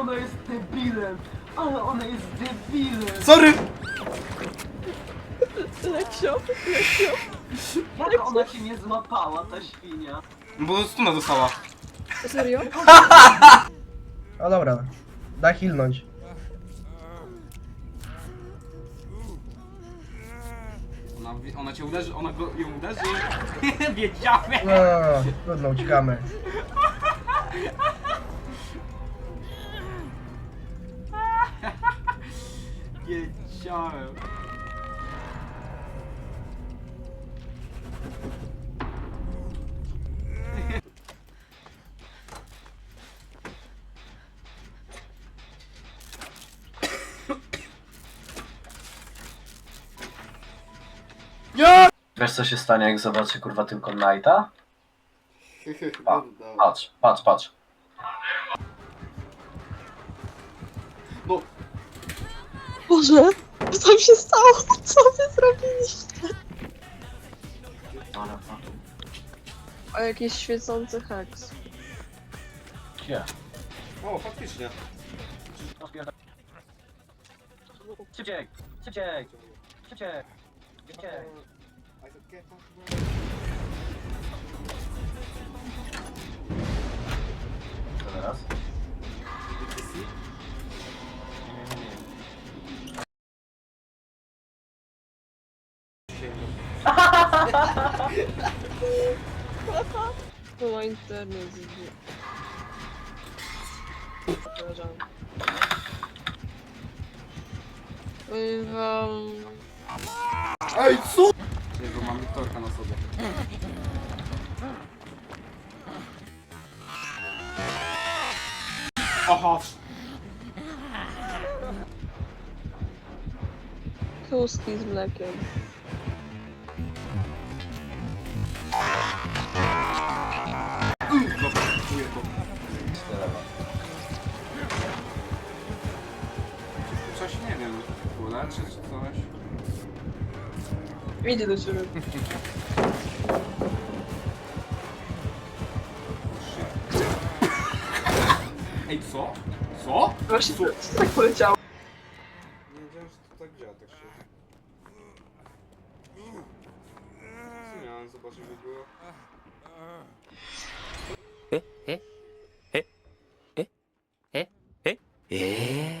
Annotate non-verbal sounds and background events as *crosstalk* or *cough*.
ona jest debilem! Ale ona jest debilem! Sorry! Leksio, Leksio. Jak ona się nie złapała, ta świnia? Bo stuna dostała. Serio? No dobra, da hilnąć. Ona, ona cię uderzy, ona go, ją uderzy. *laughs* Wiedziałem! No, trudno, uciekamy. Wiedziałem. Wiesz co się stanie, jak zobaczy kurwa tylko Knighta? Pa, patrz, patrz, patrz. No, Boże, co tam się stało? Co wy zrobiliście? Dobra, no. O, jakiś świecący heks. Gdzie? o, faktycznie. Szybciej! Szybciej! Szybciej! Szybciej! To ma internet. Powiem wam... Ej, co? Jego mam Wiktorka na sobie. Aha, Kluski z mlekiem. coś, nie wiem, kula czy coś. Idzie do ciebie. Ej, co? Co? Właśnie, co? co tak poleciało? Nie wiedziałem, że to tak działa, tak się... Co miałem zobaczyć, by było? E? E? E? E? E? E? e?